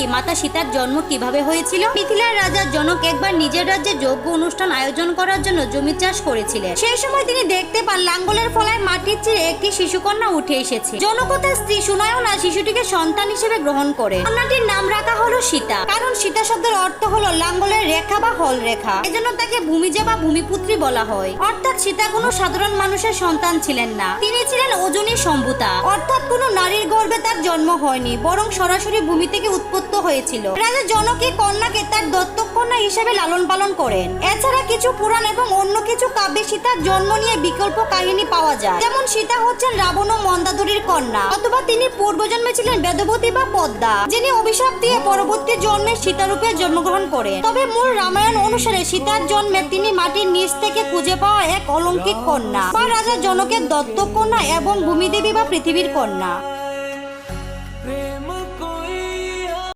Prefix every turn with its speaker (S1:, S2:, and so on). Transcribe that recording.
S1: কি? মাতা সীতার জন্ম কীভাবে হয়েছিল? মিথিলার রাজা জনক একবার নিজের রাজ্যে যজ্ঞ অনুষ্ঠান আয়োজন করার জন্য জমি চাষ করেছিলেন। সেই সময় তিনি দেখতে পান লাঙ্গলের ফলায় মাটির চেয়ে একটি শিশুকন্যা উঠে এসেছে। জনক তার স্ত্রী সুনয়না শিশুটিকে সন্তান হিসেবে গ্রহণ করে কন্যাটির নাম রাখা হলো সীতা। কারণ সীতা শব্দের অর্থ হলো লাঙ্গলের রেখা বা হল রেখা। এজন্য তাকে ভূমিজা বা ভূমিপুত্রী বলা হয়। অর্থাৎ সীতা কোনো সাধারণ মানুষের সন্তান ছিলেন না। তিনি ছিলেন ওজনী সম্ভূতা। অর্থাৎ কোনো নারীর গর্ভে তার জন্ম হয়নি, বরং সরাসরি ভূমি থেকে উৎপত্ত হয়েছিল। রাজা জনকে কন্যাকে তার দত্তক কন্যা হিসেবে লালন পালন করেন। এছাড়া কিছু পুরাণ এবং অন্য কিছু কাব্যে সীতার জন্ম নিয়ে বিকল্প কাহিনী পাওয়া যায়। যেমন সীতা হচ্ছেন রাবণ ও মন্দাদরির কন্যা, অথবা তিনি পূর্বজন্মে ছিলেন বেদবতী বা পদ্মা, যিনি অভিশাপ দিয়ে পরবর্তী জন্মে সীতারূপে জন্মগ্রহণ করেন। তবে মূল রামায়ণ অনুসারে সীতার জন্মে তিনি মাটির নিচ থেকে খুঁজে পাওয়া এক অলৌকিক কন্যা, বা রাজা জনকের দত্তক কন্যা এবং ভূমিদেবী বা পৃথিবীর কন্যা।